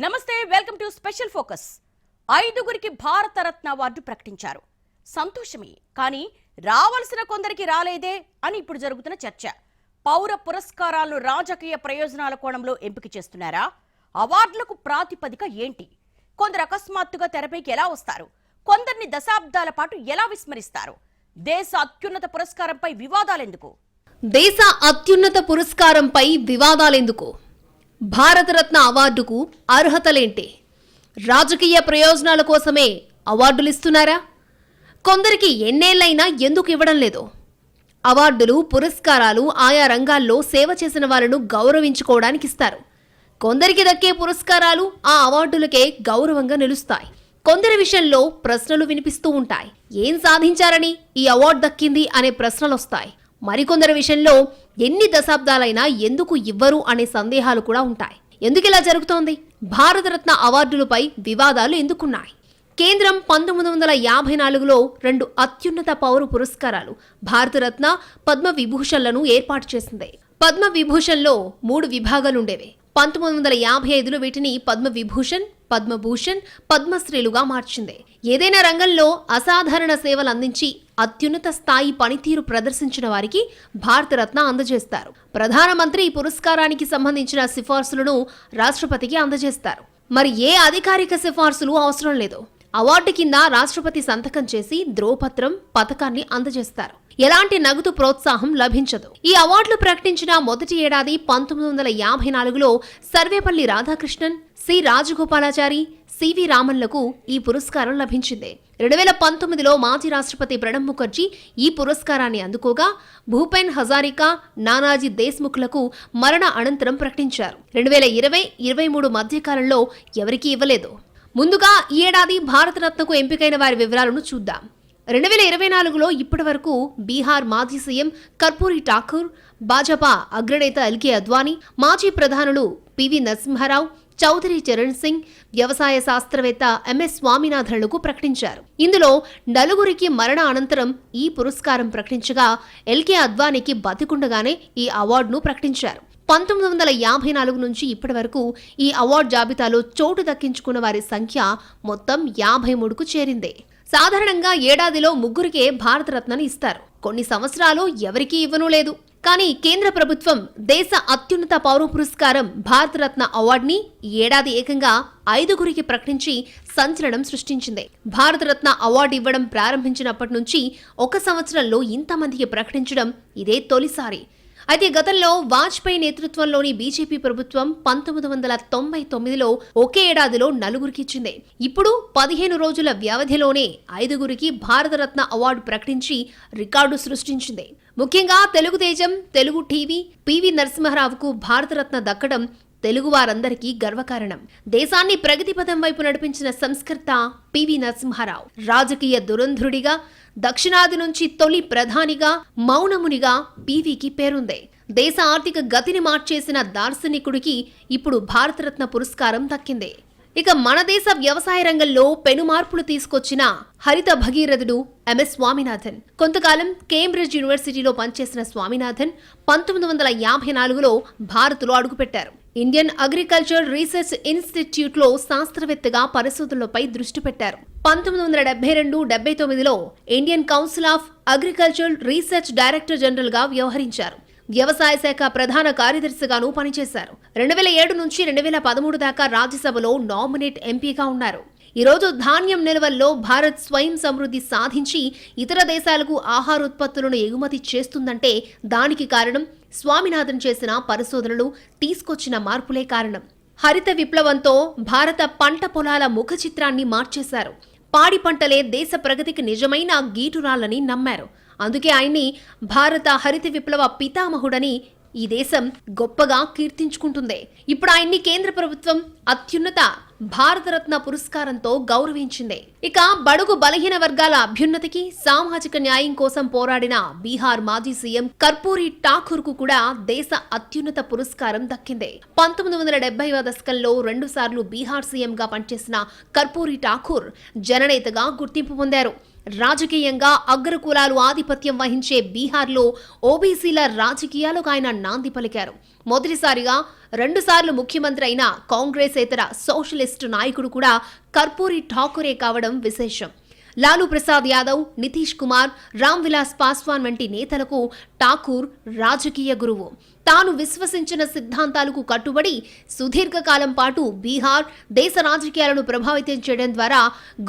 నమస్తే welcome to special focus. ఐదుగురికి Bharat Ratna award ప్రకటించారు. సంతోషమే కానీ రావాల్సిన కొందరికి రాలేదే అని ఇప్పుడు జరుగుతున్న చర్చ. పౌర పురస్కారాలను రాజకీయ ప్రయోజనాల కోణంలో ఎంపిక చేస్తున్నారా? అవార్డులకు ప్రాతిపదిక ఏంటి? కొందరు అకస్మాత్తుగా తెరపైకి ఎలా వస్తారు? కొందరిని దశాబ్దాల పాటు ఎలా విస్మరిస్తారు? దేశ అత్యున్నత పురస్కారంపై వివాదాలెందుకు? దేశ అత్యున్నత పురస్కారంపై వివాదాలెందుకు? భారతరత్న అవార్డుకు అర్హతలేంటి? రాజకీయ ప్రయోజనాల కోసమే అవార్డులు ఇస్తున్నారా కొందరికి ఎన్నేళ్ళైనా ఎందుకు ఇవ్వడం లేదు? అవార్డులు పురస్కారాలు ఆయా రంగాల్లో సేవ చేసిన వాళ్ళను గౌరవించుకోవడానికి ఇస్తారు కొందరికి దక్కే పురస్కారాలు ఆ అవార్డులకే గౌరవంగా నిలుస్తాయి. కొందరి విషయంలో ప్రశ్నలు వినిపిస్తూ ఉంటాయి. ఏం సాధించారని ఈ అవార్డు దక్కింది అనే ప్రశ్నలు వస్తాయి మరికొందరి విషయంలో ఎన్ని దశాబ్దాలైనా ఎందుకు ఇవ్వరు అనే సందేహాలు కూడా ఉంటాయి. ఎందుకు ఇలా జరుగుతోంది? భారతరత్న అవార్డులపై వివాదాలు ఎందుకున్నాయి? కేంద్రం పంతొమ్మిది వందల యాభై నాలుగులో రెండు అత్యున్నత పౌర పురస్కారాలు భారతరత్న పద్మ విభూషణ్లను ఏర్పాటు చేసింది. పద్మ విభూషణ్లో మూడు విభాగాలుండేవి. పంతొమ్మిది వందల యాభై ఐదులో వీటిని పద్మ విభూషణ్ పద్మభూషణ్ పద్మశ్రీలుగా మార్చింది. ఏదైనా రంగంలో అసాధారణ సేవలు అందించి అత్యున్నత స్థాయి పనితీరు ప్రదర్శించిన వారికి భారతరత్న అందజేస్తారు. ప్రధానమంత్రి ఈ పురస్కారానికి సంబంధించిన సిఫార్సులను రాష్ట్రపతికి అందజేస్తారు. మరి ఏ అధికారిక సిఫార్సులు అవసరం లేదు. అవార్డు కింద రాష్ట్రపతి సంతకం చేసి ద్రోపత్రం పథకాన్ని అందజేస్తారు. ఎలాంటి నగదు ప్రోత్సాహం లభించదు. ఈ అవార్డులు ప్రకటించిన మొదటి ఏడాది పంతొమ్మిది వందల యాభై నాలుగులో Sarvepalli Radhakrishnan C. Rajagopalachari C V రామన్లకు ఈ పురస్కారం లభించింది. రెండు వేల పంతొమ్మిదిలో మాజీ రాష్ట్రపతి ప్రణబ్ ముఖర్జీ ఈ పురస్కారాన్ని అందుకోగా భూపెన్ హజారికా నానాజీ దేశ్ముఖ్లకు మరణ అనంతరం ప్రకటించారు. రెండు వేల ఇరవై ఇరవై మూడు మధ్యకాలంలో ఎవరికీ ఇవ్వలేదు. ముందుగా ఈ ఏడాది భారతరత్నకు ఎంపికైన వారి వివరాలను చూద్దాం. రెండు వేల ఇరవై నాలుగులో ఇప్పటి వరకు బీహార్ మాజీ సీఎం కర్పూరి ఠాకూర్ భాజపా అగ్రనేత ఎల్కే అద్వానీ మాజీ ప్రధానులు పివి నరసింహారావు చౌదరి చరణ్ సింగ్ వ్యవసాయ శాస్త్రవేత్త ఎంఎస్ స్వామినాథన్లకు ప్రకటించారు. ఇందులో నలుగురికి మరణ అనంతరం ఈ పురస్కారం ప్రకటించగా ఎల్కే అద్వానీకి బతికుండగానే ఈ అవార్డును ప్రకటించారు. పంతొమ్మిది వందల యాభై నాలుగు నుంచి ఇప్పటి వరకు ఈ అవార్డు జాబితాలో చోటు దక్కించుకున్న వారి సంఖ్య మొత్తం యాభై మూడుకు చేరింది. సాధారణంగా ఏడాదిలో ముగ్గురికే భారతరత్నని ఇస్తారు. కొన్ని సంవత్సరాలు ఎవరికీ ఇవ్వనూ లేదు. కానీ కేంద్ర ప్రభుత్వం దేశ అత్యున్నత పౌర పురస్కారం భారతరత్న అవార్డుని ఏడాది ఏకంగా ఐదుగురికి ప్రకటించి సంచలనం సృష్టించింది. భారతరత్న అవార్డు ఇవ్వడం ప్రారంభించినప్పటి నుంచి ఒక సంవత్సరంలో ఇంతమందికి ప్రకటించడం ఇదే తొలిసారి. అయితే గతంలో వాజ్పేయి నేతృత్వంలోని బీజేపీ ప్రభుత్వం పంతొమ్మిది వందల తొంభై తొమ్మిదిలో ఒకే ఏడాదిలో నలుగురికి ఇచ్చింది. ఇప్పుడు పదిహేను రోజుల వ్యవధిలోనే ఐదుగురికి భారతరత్న అవార్డు ప్రకటించి రికార్డు సృష్టించింది. ముఖ్యంగా Telugu Desam Telugu TV P V నరసింహారావుకు Bharat Ratna దక్కడం తెలుగు వారందరికీ గర్వకారణం. దేశాన్ని ప్రగతి పథం వైపు నడిపించిన సంస్కర్త పివి నరసింహారావు రాజకీయ దురంధ్రుడిగా దక్షిణాది నుంచి తొలి ప్రధానిగా మౌనమునిగా పీవీకి పేరుంది. దేశ ఆర్థిక గతిని మార్చేసిన దార్శనికుడికి ఇప్పుడు భారతరత్న పురస్కారం దక్కింది. ఇక మన దేశ వ్యవసాయ రంగంలో పెను మార్పులు తీసుకొచ్చిన హరిత భగీరథుడు ఎంఎస్ స్వామినాథన్. కొంతకాలం కేంబ్రిడ్జ్ యూనివర్సిటీలో పనిచేసిన స్వామినాథన్ పంతొమ్మిది వందల యాభై నాలుగులో భారత్లో అడుగుపెట్టారు. ఇండియన్ అగ్రికల్చర్ రీసెర్చ్ ఇన్స్టిట్యూట్లో శాస్త్రవేత్తగా పరిశోధనలపై దృష్టి పెట్టారు. పంతొమ్మిది వందల డెబ్బై రెండు డెబ్బై తొమ్మిదిలో Indian council of agriculture research director జనరల్గా వ్యవహరించారు. వ్యవసాయ శాఖ ప్రధాన కార్యదర్శిగాను పనిచేశారు. రెండు వేల ఏడు నుంచి రెండు వేల పదమూడు దాకా రాజ్యసభలో నామినేట్ ఎంపీగా ఉన్నారు. ఈ రోజు ధాన్యం నిల్వల్లో భారత్ స్వయం సమృద్ధి సాధించి ఇతర దేశాలకు ఆహారోత్పత్తులను ఎగుమతి చేస్తుందంటే దానికి కారణం స్వామినాథన్ చేసిన పరిశోధనలు తీసుకొచ్చిన మార్పులే కారణం. హరిత విప్లవంతో భారత పంట పొలాల ముఖ చిత్రాన్ని మార్చేశారు. పాడి పంటలే దేశ ప్రగతికి నిజమైన గీటురాళ్ళని నమ్మారు. అందుకే ఆయన్ని భారత హరిత విప్లవ పితామహుడని ఈ దేశం గొప్పగా కీర్తించుకుంటుంది. ఇప్పుడు ఆయన్ని కేంద్ర ప్రభుత్వం అత్యున్నత భారతరత్న పురస్కారంతో గౌరవించింది. ఇక బడుగు బలహీన వర్గాల అభ్యున్నతికి సామాజిక న్యాయం కోసం పోరాడిన బీహార్ మాజీ సీఎం కర్పూరి ఠాకూర్కు కూడా దేశ అత్యున్నత పురస్కారం దక్కింది. పంతొమ్మిది వందల డెబ్బైవ దశకంలో రెండు సార్లు బీహార్ సీఎంగా పనిచేసిన కర్పూరి ఠాకూర్ జననేతగా గుర్తింపు పొందారు. రాజకీయంగా అగ్రకులాలు ఆధిపత్యం వహించే బీహార్లో ఓబీసీల రాజకీయాలకు ఆయన నాంది పలికారు. మొదటిసారిగా రెండుసార్లు ముఖ్యమంత్రి అయిన కాంగ్రెసేతర సోషలిస్టు నాయకుడు కూడా కర్పూరి ఠాకూరే కావడం విశేషం. లాలూ ప్రసాద్ యాదవ్ నితీష్ కుమార్ రామ్ విలాస్ పాస్వాన్ వంటి నేతలకు ఠాకూర్ రాజకీయ గురువు. తాను విశ్వసించిన సిద్ధాంతాలకు కట్టుబడి సుదీర్ఘకాలం పాటు బీహార్ దేశ రాజకీయాలను ప్రభావితం చేయడం ద్వారా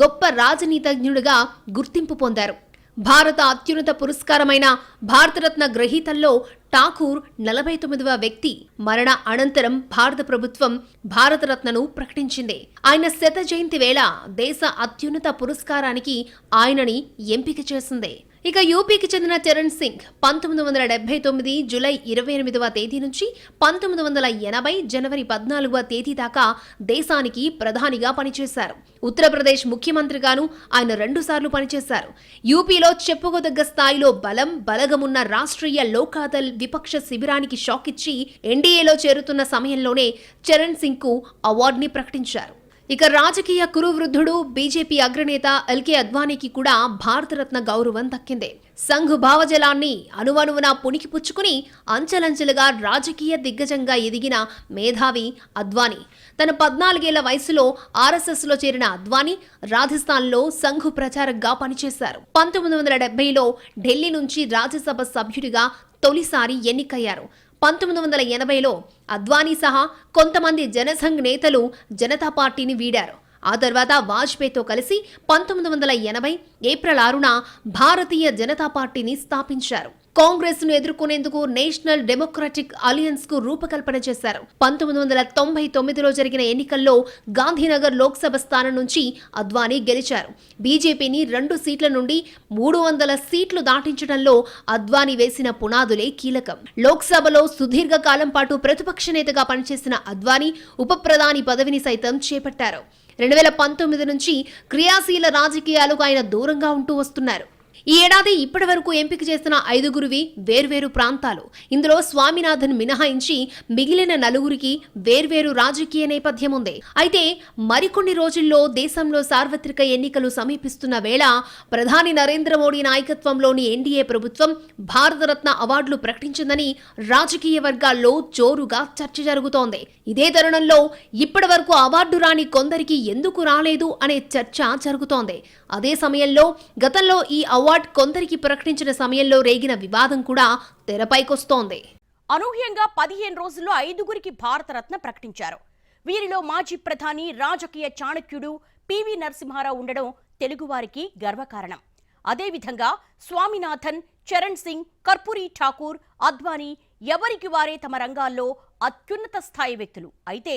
గొప్ప రాజనీతజ్ఞుడిగా గుర్తింపు పొందారు. భారత అత్యున్నత పురస్కారమైన భారతరత్న గ్రహీతల్లో ఠాకూర్ నలభై తొమ్మిదవ వ్యక్తి మరణ అనంతరం భారత ప్రభుత్వం భారతరత్నను ప్రకటించింది. ఆయన శత జయంతి వేళ దేశ అత్యున్నత పురస్కారానికి ఆయనని ఎంపిక చేసింది. ఇక యూపీకి చెందిన చరణ్ సింగ్ పంతొమ్మిది వందల డెబ్బై తొమ్మిది జూలై ఇరవై ఎనిమిదవ తేదీ నుంచి పంతొమ్మిది వందల ఎనభై జనవరి పద్నాలుగవ తేదీ దాకా దేశానికి ప్రధానిగా పనిచేశారు. ఉత్తరప్రదేశ్ ముఖ్యమంత్రిగాను ఆయన రెండుసార్లు పనిచేశారు. యూపీలో చెప్పుకోదగ్గ స్థాయిలో బలం బలగమున్న రాష్ట్రీయ లోకాదల్ విపక్ష శిబిరానికి షాక్ ఇచ్చి ఎన్డీఏలో చేరుతున్న సమయంలోనే చరణ్ సింగ్కు అవార్డుని ప్రకటించారు. ఇక రాజకీయ కురువృద్ధుడు బీజేపీ అగ్రనేత ఎల్కే అద్వానీకి కూడా భారతరత్న గౌరవం దక్కింది. సంఘ్ భావజలాన్ని అనువనువున పుణికిపుచ్చుకుని అంచెలంచెలుగా రాజకీయ దిగ్గజంగా ఎదిగిన మేధావి అద్వానీ. తన పద్నాలుగేళ్ళ వయసులో ఆర్ఎస్ఎస్లో చేరిన అద్వానీ రాజస్థాన్లో సంఘ్ ప్రచారకగా పనిచేశారు. పంతొమ్మిది వందల డెబ్బైలో ఢిల్లీ నుంచి రాజ్యసభ సభ్యుడిగా తొలిసారి ఎన్నికయ్యారు. పంతొమ్మిది వందల ఎనభైలో అద్వానీ సహా కొంతమంది జనసంఘ్ నేతలు జనతా పార్టీని వీడారు. ఆ తర్వాత వాజ్పేయితో కలిసి పంతొమ్మిది వందల ఎనభై ఏప్రిల్ ఆరున భారతీయ జనతా పార్టీని స్థాపించారు. కాంగ్రెస్ను ఎదుర్కొనేందుకు నేషనల్ డెమోక్రాటిక్ అలయన్స్కు రూపకల్పన చేశారు. పంతొమ్మిది వందల తొంభై తొమ్మిదిలో జరిగిన ఎన్నికల్లో గాంధీనగర్ లోక్సభ స్థానం నుంచి అద్వానీ గెలిచారు. బీజేపీని రెండు సీట్ల నుండి మూడు వందల సీట్లు దాటించడంలో అద్వానీ వేసిన పునాదులే కీలకం. లోక్సభలో సుదీర్ఘకాలం పాటు ప్రతిపక్ష నేతగా పనిచేసిన అద్వానీ ఉప ప్రధాని పదవిని సైతం చేపట్టారు. రెండు వేల పంతొమ్మిది నుంచి క్రియాశీల రాజకీయాలకు ఆయన దూరంగా ఉంటూ వస్తున్నారు. ఈ ఏడాది ఇప్పటి వరకు ఎంపిక చేసిన ఐదుగురివి వేర్వేరు ప్రాంతాలు. ఇందులో స్వామినాథన్ మినహాయించి మిగిలిన నలుగురికి వేర్వేరు రాజకీయ నేపథ్యం ఉంది. అయితే మరికొన్ని రోజుల్లో దేశంలో సార్వత్రిక ఎన్నికలు సమీపిస్తున్న వేళ ప్రధాని నరేంద్ర మోడీ నాయకత్వంలోని ఎన్డీఏ ప్రభుత్వం భారతరత్న అవార్డులు ప్రకటించిందని రాజకీయ వర్గాల్లో జోరుగా చర్చ జరుగుతోంది. ఇదే తరుణంలో ఇప్పటి వరకు అవార్డు రాని కొందరికి ఎందుకు రాలేదు అనే చర్చ జరుగుతోంది. అదే సమయంలో గతంలో ఈ అవార్డు కొందరికి ప్రకటించిన సమయంలో రేగిన వివాదం కూడా తెరపైకొస్తోంది. అనూహ్యంగా పదిహేను రోజుల్లో ఐదుగురికి భారతరత్న ప్రకటించారు. వీరిలో మాజీ ప్రధాని రాజకీయ చాణక్యుడు పివి నరసింహారావు ఉండడం తెలుగువారికి గర్వకారణం. అదేవిధంగా స్వామినాథన్ చరణ్ సింగ్ కర్పూరి ఠాకూర్ అద్వానీ ఎవరికి వారే తమ రంగాల్లో అత్యున్నత స్థాయి వ్యక్తులు. అయితే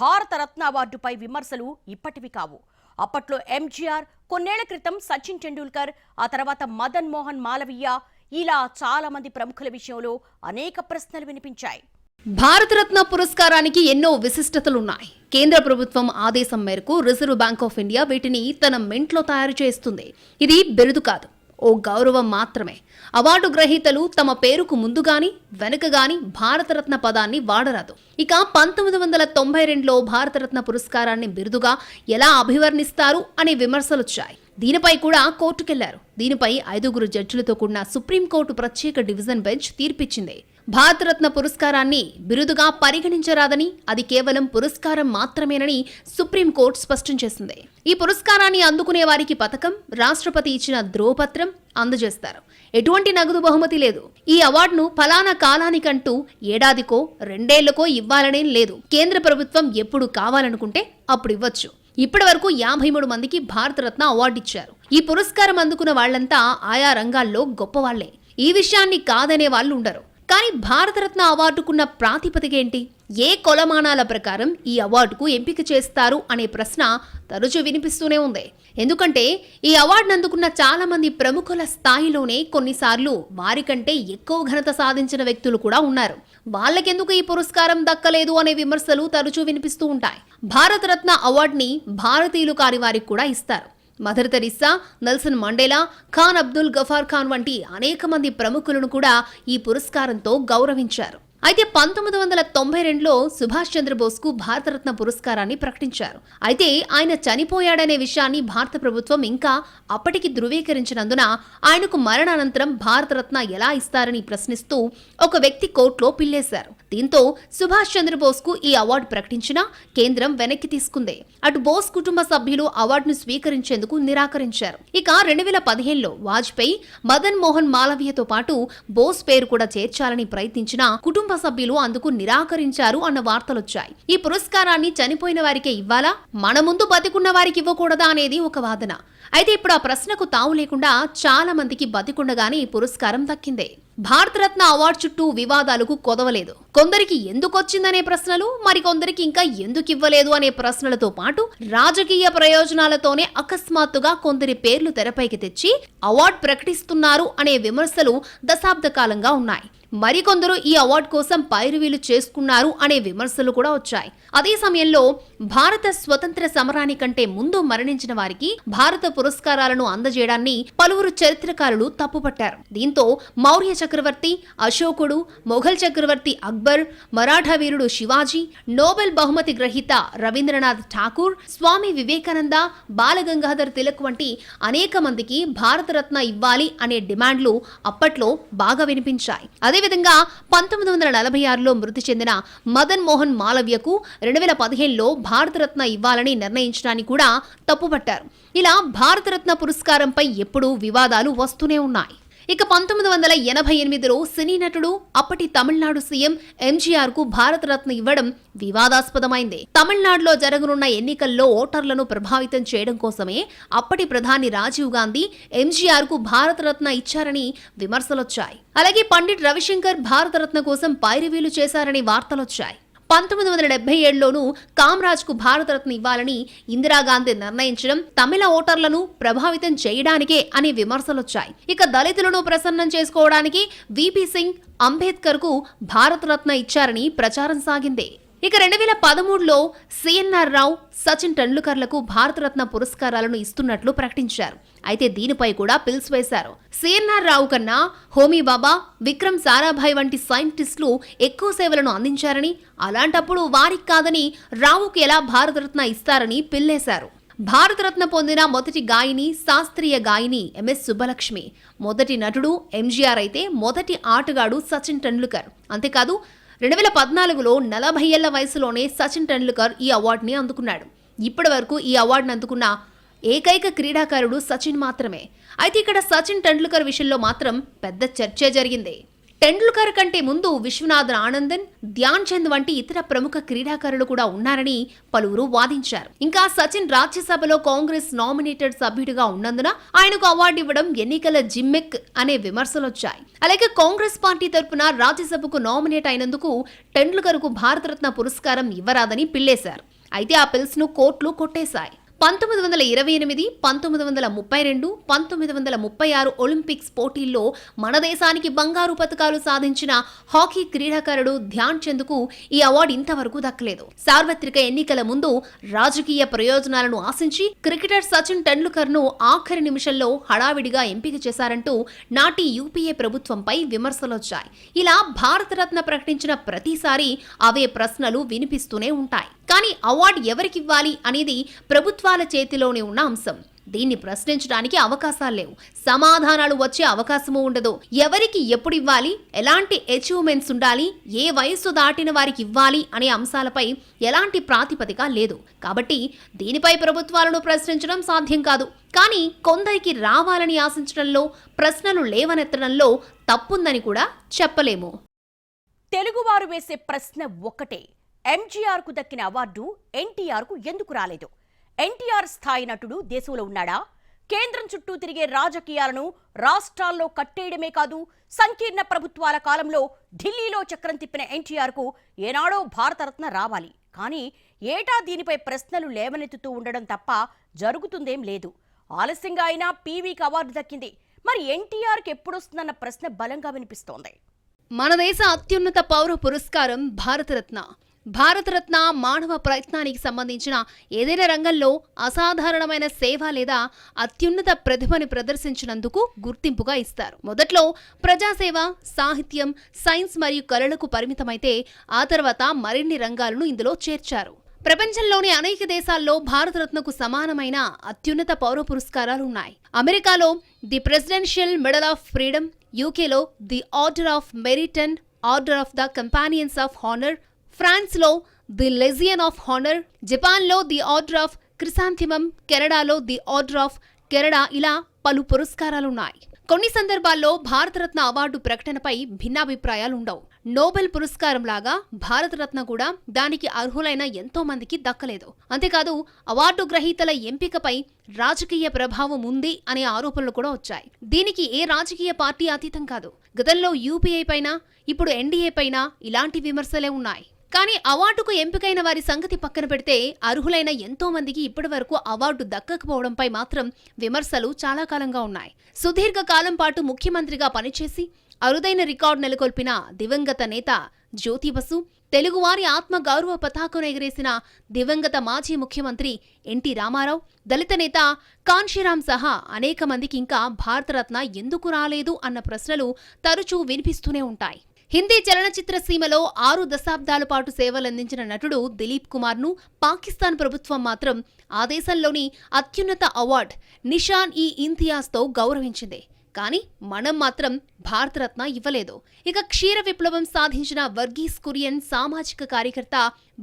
భారతరత్న అవార్డుపై విమర్శలు ఇప్పటివి కావు. అప్పట్లో ఎంజీఆర్ కొన్నేళ్ళ క్రితం సచిన్ టెండూల్కర్ ఆ తర్వాత మదన్ మోహన్ మాలవీయ ఇలా చాలా మంది ప్రముఖుల విషయంలో అనేక ప్రశ్నలు వినిపించాయి. భారతరత్న పురస్కారానికి ఎన్నో విశిష్టతలున్నాయి. కేంద్ర ప్రభుత్వం ఆదేశం మేరకు రిజర్వ్ బ్యాంక్ ఆఫ్ ఇండియా వీటిని తన మెంట్లో తయారు చేస్తుంది. ఇది బిరుదు కాదు. ఓ గౌరవం మాత్రమే. అవార్డు గ్రహీతలు తమ పేరుకు ముందు గాని వెనుక గాని భారతరత్న పదాన్ని వాడరాదు. ఇక పంతొమ్మిది వందల తొంభై రెండులో భారతరత్న పురస్కారాన్ని బిరుదుగా ఎలా అభివర్ణిస్తారు అనే విమర్శలొచ్చాయి. దీనిపై కూడా కోర్టుకెళ్ళారు. దీనిపై ఐదుగురు జడ్జిలతో కూడిన సుప్రీంకోర్టు ప్రత్యేక డివిజన్ బెంచ్ తీర్పిచ్చింది. భారతరత్న పురస్కారాన్ని బిరుదుగా పరిగణించరాదని అది కేవలం పురస్కారం మాత్రమేనని సుప్రీంకోర్టు స్పష్టం చేసింది. ఈ పురస్కారాన్ని అందుకునే వారికి పథకం రాష్ట్రపతి ఇచ్చిన ధ్రువపత్రం అందజేస్తారు. ఎటువంటి నగదు బహుమతి లేదు. ఈ అవార్డును ఫలానా కాలానికంటూ ఏడాదికో రెండేళ్ళకో ఇవ్వాలనేం లేదు. కేంద్ర ప్రభుత్వం ఎప్పుడు కావాలనుకుంటే అప్పుడు ఇవ్వచ్చు. ఇప్పటి వరకు యాభై మూడు మందికి భారతరత్న అవార్డు ఇచ్చారు ఈ పురస్కారం అందుకున్న వాళ్ళంతా ఆయా రంగాల్లో గొప్పవాళ్ళే. ఈ విషయాన్ని కాదనే వాళ్ళు ఉండరు కానీ భారతరత్న అవార్డుకున్న ప్రాతిపదికేంటి ఏ కొలమానాల ప్రకారం ఈ అవార్డుకు ఎంపిక చేస్తారు అనే ప్రశ్న తరచూ వినిపిస్తూనే ఉంది. ఎందుకంటే ఈ అవార్డును అందుకున్న చాలా మంది ప్రముఖుల స్థాయిలోనే కొన్నిసార్లు వారికంటే ఎక్కువ ఘనత సాధించిన వ్యక్తులు కూడా ఉన్నారు. వాళ్ళకెందుకు ఈ పురస్కారం దక్కలేదు అనే విమర్శలు తరచూ వినిపిస్తూ ఉంటాయి. భారతరత్న అవార్డుని భారతీయులు కాని వారికి కూడా ఇస్తారు. Mother Teresa Nelson Mandela Khan Abdul Ghaffar Khan వంటి అనేక మంది ప్రముఖులను కూడా ఈ పురస్కారంతో గౌరవించారు. అయితే పంతొమ్మిది వందల తొంభై రెండులో సుభాష్ చంద్రబోస్కు భారతరత్న పురస్కారాన్ని ప్రకటించారు. అయితే ఆయన చనిపోయాడనే విషయాన్ని భారత ప్రభుత్వం ఇంకా అప్పటికి ధృవీకరించినందున ఆయనకు మరణానంతరం భారతరత్న ఎలా ఇస్తారని ప్రశ్నిస్తూ ఒక వ్యక్తి కోర్టులో పిల్లేశారు. దీంతో సుభాష్ చంద్రబోస్కు ఈ అవార్డు ప్రకటించినా కేంద్రం వెనక్కి తీసుకుంది. అటు బోస్ కుటుంబ సభ్యులు అవార్డును స్వీకరించేందుకు నిరాకరించారు. ఇక రెండు వేల పదిహేనులో వాజ్పేయి మదన్ మోహన్ మాలవీయతో పాటు బోస్ పేరు కూడా చేర్చాలని ప్రయత్నించినా కుటుంబ సభ్యులు అందుకు నిరాకరించారు అన్న వార్తలొచ్చాయి. ఈ పురస్కారాన్ని చనిపోయిన వారికే ఇవ్వాలా? మన ముందు బతికున్న వారికి ఇవ్వకూడదా అనేది ఒక వాదన. అయితే ఇప్పుడు ఆ ప్రశ్నకు తావు లేకుండా చాలా మందికి బతికుండగానే ఈ పురస్కారం దక్కిందే. భారతరత్న అవార్డు చుట్టూ వివాదాలకు కొదవలేదు. కొందరికి ఎందుకొచ్చిందనే ప్రశ్నలు మరికొందరికి ఇంకా ఎందుకు ఇవ్వలేదు అనే ప్రశ్నలతో పాటు రాజకీయ ప్రయోజనాలతోనే అకస్మాత్తుగా కొందరి పేర్లు తెరపైకి తెచ్చి అవార్డు ప్రకటిస్తున్నారు అనే విమర్శలు దశాబ్ద కాలంగా ఉన్నాయి. మరికొందరు ఈ అవార్డు కోసం పైరువీలు చేసుకున్నారు అనే విమర్శలు కూడా వచ్చాయి. అదే సమయంలో భారత స్వతంత్ర సమరాని కంటే ముందు మరణించిన వారికి భారత పురస్కారాలను అందజేయడాన్ని పలువురు చరిత్రకారులు తప్పుపట్టారు. దీంతో మౌర్య చక్రవర్తి అశోకుడు మొఘల్ చక్రవర్తి అక్బర్ మరాఠా వీరుడు శివాజీ నోబెల్ బహుమతి గ్రహీత రవీంద్రనాథ్ ఠాకూర్ స్వామి వివేకానంద బాలగంగాధర్ తిలక్ వంటి అనేక మందికి భారతరత్న ఇవ్వాలి అనే డిమాండ్లు అప్పట్లో బాగా వినిపించాయి. అదేవిధంగా పంతొమ్మిది వందల నలభై ఆరులో మృతి చెందిన మదన్ మోహన్ మాలవ్యకు రెండు వేల పదిహేనులో భారతరత్న ఇవ్వాలని నిర్ణయించడాన్ని కూడా తప్పుపట్టారు. ఇలా భారతరత్న పురస్కారంపై ఎప్పుడూ వివాదాలు వస్తూనే ఉన్నాయి. ఇక పంతొమ్మిది వందల ఎనభై ఎనిమిదిలో సినీ నటుడు అప్పటి తమిళనాడు సీఎం ఎంజీఆర్కు భారతరత్న ఇవ్వడం వివాదాస్పదమైంది. తమిళనాడులో జరగనున్న ఎన్నికల్లో ఓటర్లను ప్రభావితం చేయడం కోసమే అప్పటి ప్రధాని రాజీవ్ గాంధీ ఎంజీఆర్కు భారతరత్న ఇచ్చారని విమర్శలొచ్చాయి. అలాగే పండిట్ రవిశంకర్ భారతరత్న కోసం పైరవీలు చేశారని వార్తలొచ్చాయి. పంతొమ్మిది వందల డెబ్బై ఏడులోనూ కామరాజ్కు భారతరత్న ఇవ్వాలని ఇందిరాగాంధీ నిర్ణయించడం తమిళ ఓటర్లను ప్రభావితం చేయడానికే అనే విమర్శలొచ్చాయి. ఇక దళితులను ప్రసన్నం చేసుకోవడానికి విపి సింగ్ అంబేద్కర్కు భారతరత్న ఇచ్చారని ప్రచారం సాగింది. ఇక రెండు వేల పదమూడులో C N R Rao Sachin టెండూల్కర్లకు Bharat Ratna పురస్కారాలను ఇస్తున్నట్లు ప్రకటించారు. అయితే దీనిపై కూడా పిల్స్ వేశారు. సిఎన్ఆర్ రావు కన్నా హోమీ బాబా విక్రమ్ సారాభాయ్ వంటి సైంటిస్టులు ఎక్కువ సేవలను అందించారని అలాంటప్పుడు వారికి కాదని రావుకు ఎలా భారతరత్న ఇస్తారని పిల్లేశారు. భారతరత్న పొందిన మొదటి గాయని శాస్త్రీయ గాయని ఎంఎస్ సుబ్బలక్ష్మి. మొదటి నటుడు ఎంజీఆర్ అయితే మొదటి ఆటగాడు సచిన్ టెండూల్కర్. అంతేకాదు రెండు వేల పద్నాలుగులో నలభై ఏళ్ళ వయసులోనే సచిన్ టెండూల్కర్ ఈ అవార్డుని అందుకున్నాడు. ఇప్పటి వరకు ఈ అవార్డును అందుకున్న ఏకైక క్రీడాకారుడు సచిన్ మాత్రమే. అయితే ఇక్కడ సచిన్ టెండూల్కర్ విషయంలో మాత్రం పెద్ద చర్చే జరిగింది. టెండూల్కర్ కంటే ముందు విశ్వనాథన్ ఆనందన్ ధ్యాన్ చంద్ వంటి ఇతర ప్రముఖ క్రీడాకారులు కూడా ఉన్నారని పలువురు వాదించారు. ఇంకా సచిన్ రాజ్యసభలో కాంగ్రెస్ నామినేటెడ్ సభ్యుడిగా ఉన్నందున ఆయనకు అవార్డు ఇవ్వడం ఎన్నికల జిమ్మెక్ అనే విమర్శలొచ్చాయి. అలాగే కాంగ్రెస్ పార్టీ తరపున రాజ్యసభకు నామినేట్ అయినందుకు టెండూల్కర్కు భారతరత్న పురస్కారం ఇవ్వరాదని పిల్లేశారు. అయితే ఆ పిల్స్ను కోర్టులు కొట్టేశాయి. పంతొమ్మిది వందల ఇరవై ఎనిమిది పంతొమ్మిది వందల ముప్పై రెండు పంతొమ్మిది వందల ముప్పై ఆరు ఒలింపిక్స్ పోటీల్లో మన దేశానికి బంగారు పథకాలు సాధించిన హాకీ క్రీడాకారుడు ధ్యాన్ చంద్కు ఈ అవార్డు ఇంతవరకు దక్కలేదు. సార్వత్రిక ఎన్నికల ముందు రాజకీయ ప్రయోజనాలను ఆశించి క్రికెటర్ సచిన్ టెండూల్కర్ను ఆఖరి నిమిషంలో హడావిడిగా ఎంపిక చేశారంటూ నాటి యూపీఏ ప్రభుత్వంపై విమర్శలొచ్చాయి ఇలా భారతరత్న ప్రకటించిన ప్రతిసారి అవే ప్రశ్నలు వినిపిస్తూనే ఉంటాయి. కానీ అవార్డు ఎవరికి ఇవ్వాలి అనేది ప్రభుత్వాల చేతిలోనే ఉన్న అంశం. దీన్ని ప్రశ్నించడానికి అవకాశాలు లేవు. సమాధానాలు వచ్చే అవకాశము ఉండదు. ఎవరికి ఎప్పుడు ఇవ్వాలి? ఎలాంటి అచీవ్మెంట్స్ ఉండాలి? ఏ వయస్సు దాటిన వారికి ఇవ్వాలి అనే అంశాలపై ఎలాంటి ప్రాతిపదిక లేదు. కాబట్టి దీనిపై ప్రభుత్వాలను ప్రశ్నించడం సాధ్యం కాదు. కానీ కొందరికి రావాలని ఆశించడంలో ప్రశ్నలు లేవనెత్తడంలో తప్పుందని కూడా చెప్పలేము. తెలుగువారు వేసే ప్రశ్న ఒక్కటే ఎంజీఆర్కు దక్కిన అవార్డు ఎన్టీఆర్కు ఎందుకు రాలేదు? ఎన్టీఆర్ స్థాయి నటుడు దేశంలో ఉన్నాడా? కేంద్రం చుట్టూ తిరిగే రాజకీయాలను రాష్ట్రాల్లో కట్టేయడమే కాదు సంకీర్ణ ప్రభుత్వాల కాలంలో ఢిల్లీలో చక్రం తిప్పిన ఎన్టీఆర్కు ఏనాడో భారతరత్న రావాలి. కానీ ఏటా దీనిపై ప్రశ్నలు లేవనెత్తుతూ ఉండడం తప్ప జరుగుతుందేం లేదు. ఆలస్యంగా అయినా పీవీకి అవార్డు దక్కింది. మరి ఎన్టీఆర్కి ఎప్పుడొస్తుందన్న ప్రశ్న బలంగా వినిపిస్తోంది. మన దేశ అత్యున్నత పౌర పురస్కారం భారతరత్న. భారతరత్న మానవ ప్రయత్నానికి సంబంధించిన ఏదైనా రంగంలో అసాధారణమైన సేవ లేదా అత్యున్నత ప్రతిభని ప్రదర్శించినందుకు గుర్తింపుగా ఇస్తారు. మొదట్లో ప్రజాసేవ సాహిత్యం సైన్స్ మరియు కళలకు పరిమితమైతే ఆ తర్వాత మరిన్ని రంగాలను ఇందులో చేర్చారు. ప్రపంచంలోని అనేక దేశాల్లో భారతరత్నకు సమానమైన అత్యున్నత పౌర పురస్కారాలు ఉన్నాయి. అమెరికాలో the presidential medal of freedom యూకేలో the order of merit and order of the companions of honour ఫ్రాన్స్లో ది లెజియన్ ఆఫ్ హానర్ జపాన్లో ది ఆర్డర్ ఆఫ్ క్రిసాంథిమం కెనడాలో ది ఆర్డర్ ఆఫ్ కెనడా ఇలా పలు పురస్కారాలున్నాయి. కొన్ని సందర్భాల్లో భారతరత్న అవార్డు ప్రకటనపై భిన్నాభిప్రాయాలు ఉండవు నోబెల్ పురస్కారం లాగా భారతరత్న కూడా దానికి అర్హులైన ఎంతో మందికి దక్కలేదు. అంతేకాదు అవార్డు గ్రహీతల ఎంపికపై రాజకీయ ప్రభావం ఉంది అనే ఆరోపణలు కూడా వచ్చాయి. దీనికి ఏ రాజకీయ పార్టీ అతీతం కాదు. గతంలో యూపీఐ పైన ఇప్పుడు ఎన్డీఏ పైన ఇలాంటి విమర్శలే ఉన్నాయి. కానీ అవార్డుకు ఎంపికైన వారి సంగతి పక్కన పెడితే అర్హులైన ఎంతో మందికి ఇప్పటి వరకు అవార్డు దక్కకపోవడంపై మాత్రం విమర్శలు చాలా కాలంగా ఉన్నాయి. సుదీర్ఘ కాలం పాటు ముఖ్యమంత్రిగా పనిచేసి అరుదైన రికార్డు నెలకొల్పిన దివంగత నేత జ్యోతి బసు తెలుగువారి ఆత్మగౌరవ పతాకం ఎగరేసిన దివంగత మాజీ ముఖ్యమంత్రి ఎన్టీ రామారావు దళిత నేత కాన్షీరామ్ సహా అనేక మందికి ఇంకా భారతరత్న ఎందుకు రాలేదు అన్న ప్రశ్నలు తరచూ వినిపిస్తూనే ఉంటాయి. హిందీ చలనచిత్ర సీమలో ఆరు దశాబ్దాల పాటు సేవలందించిన నటుడు దిలీప్ కుమార్ను పాకిస్తాన్ ప్రభుత్వం మాత్రం ఆ దేశంలోని అత్యున్నత అవార్డ్ నిషాన్ ఈ ఇంతియాజ్తో గౌరవించింది. కానీ మనం మాత్రం భారతరత్న ఇవ్వలేదు. ఇక క్షీర విప్లవం సాధించిన వర్గీస్ కురియన్ సామాజిక కార్యకర్త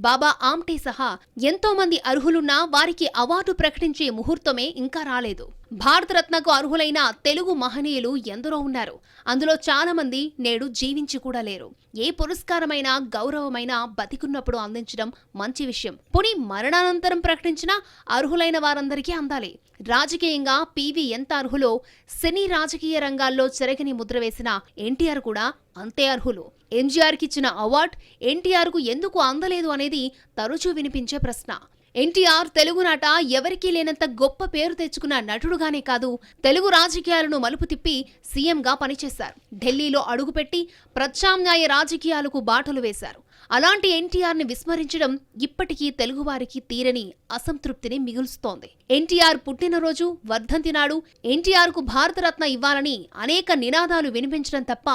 బాబా ఆమ్టే సహా ఎంతోమంది అర్హులున్నా వారికి అవార్డు ప్రకటించే ముహూర్తమే ఇంకా రాలేదు. భారతరత్నకు అర్హులైన తెలుగు మహనీయులు ఎందరో ఉన్నారు. అందులో చాలామంది నేడు జీవించి కూడా లేరు. ఏ పురస్కారమైనా గౌరవమైనా బతికున్నప్పుడు అందించడం మంచి విషయం. పుని మరణానంతరం ప్రకటించినా అర్హులైన వారందరికీ అందాలి. రాజకీయంగా పీవీ ఎంత అర్హులో సినీ రాజకీయ రంగాల్లో చెరగని ముద్ర వేసిన ఎన్టీఆర్ కూడా అంతే అర్హులు. ఎన్జీఆర్కి ఇచ్చిన అవార్డ్ ఎన్టీఆర్కు ఎందుకు అందలేదు అనేది తరచూ వినిపించే ప్రశ్న. ఎన్టీఆర్ తెలుగునాట ఎవరికీ లేనంత గొప్ప పేరు తెచ్చుకున్న నటుడుగానే కాదు తెలుగు రాజకీయాలను మలుపు తిప్పి సీఎంగా పనిచేశారు. ఢిల్లీలో అడుగుపెట్టి ప్రత్యామ్నాయ రాజకీయాలకు బాటలు వేశారు. అలాంటి ఎన్టీఆర్ని విస్మరించడం ఇప్పటికీ తెలుగువారికి తీరని అసంతృప్తిని మిగులుస్తోంది. ఎన్టీఆర్ పుట్టినరోజు వర్ధంతి నాడు ఎన్టీఆర్కు భారతరత్న ఇవ్వాలని అనేక నినాదాలు వినిపించడం తప్ప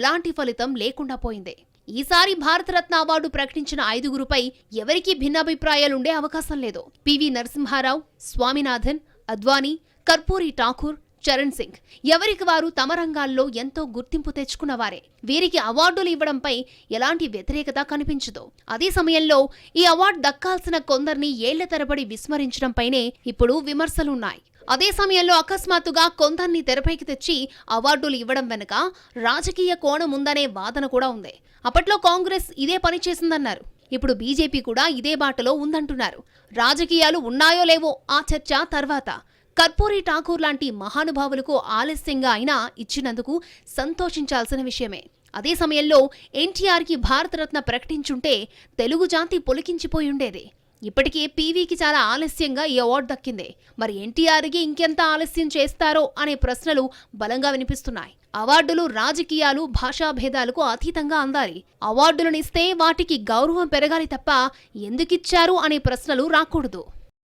ఎలాంటి ఫలితం లేకుండా పోయింది. ఈసారి భారతరత్న అవార్డు ప్రకటించిన ఐదుగురుపై ఎవరికీ భిన్నాభిప్రాయాలుండే అవకాశం లేదు. పివి నరసింహారావు స్వామినాథన్ అద్వానీ కర్పూరి ఠాకూర్ చరణ్ సింగ్ ఎవరికి వారు తమ రంగాల్లో ఎంతో గుర్తింపు తెచ్చుకున్నవారే. వీరికి అవార్డులు ఇవ్వడంపై ఎలాంటి వ్యతిరేకత కనిపించదు. అదే సమయంలో ఈ అవార్డు దక్కాల్సిన కొందరిని ఏళ్ళ తరబడి విస్మరించడంపైనే ఇప్పుడు విమర్శలున్నాయి. అదే సమయంలో అకస్మాత్తుగా కొందరిని తెరపైకి తెచ్చి అవార్డులు ఇవ్వడం వెనుక రాజకీయ కోణం ఉందనే వాదన కూడా ఉంది. అప్పట్లో కాంగ్రెస్ ఇదే పని చేసిందన్నారు. ఇప్పుడు బీజేపీ కూడా ఇదే బాటలో ఉందంటున్నారు. రాజకీయాలు ఉన్నాయో లేవో ఆ చర్చ తర్వాత. కర్పూరి ఠాకూర్ లాంటి మహానుభావులకు ఆలస్యంగా అయినా ఇచ్చినందుకు సంతోషించాల్సిన విషయమే. అదే సమయంలో ఎన్టీఆర్కి భారతరత్న ప్రకటించుంటే తెలుగు జాతి పొలికించిపోయి ఉండేది. ఇప్పటికే పీవీకి చాలా ఆలస్యంగా ఈ అవార్డు దక్కింది. మరి ఎన్టీఆర్కి ఇంకెంత ఆలస్యం చేస్తారో అనే ప్రశ్నలు బలంగా వినిపిస్తున్నాయి. అవార్డులు రాజకీయాలు భాషా భేదాలకు అతీతంగా అందాలి. అవార్డులనిస్తే వాటికి గౌరవం పెరగాలి తప్ప ఎందుకిచ్చారు అనే ప్రశ్నలు రాకూడదు.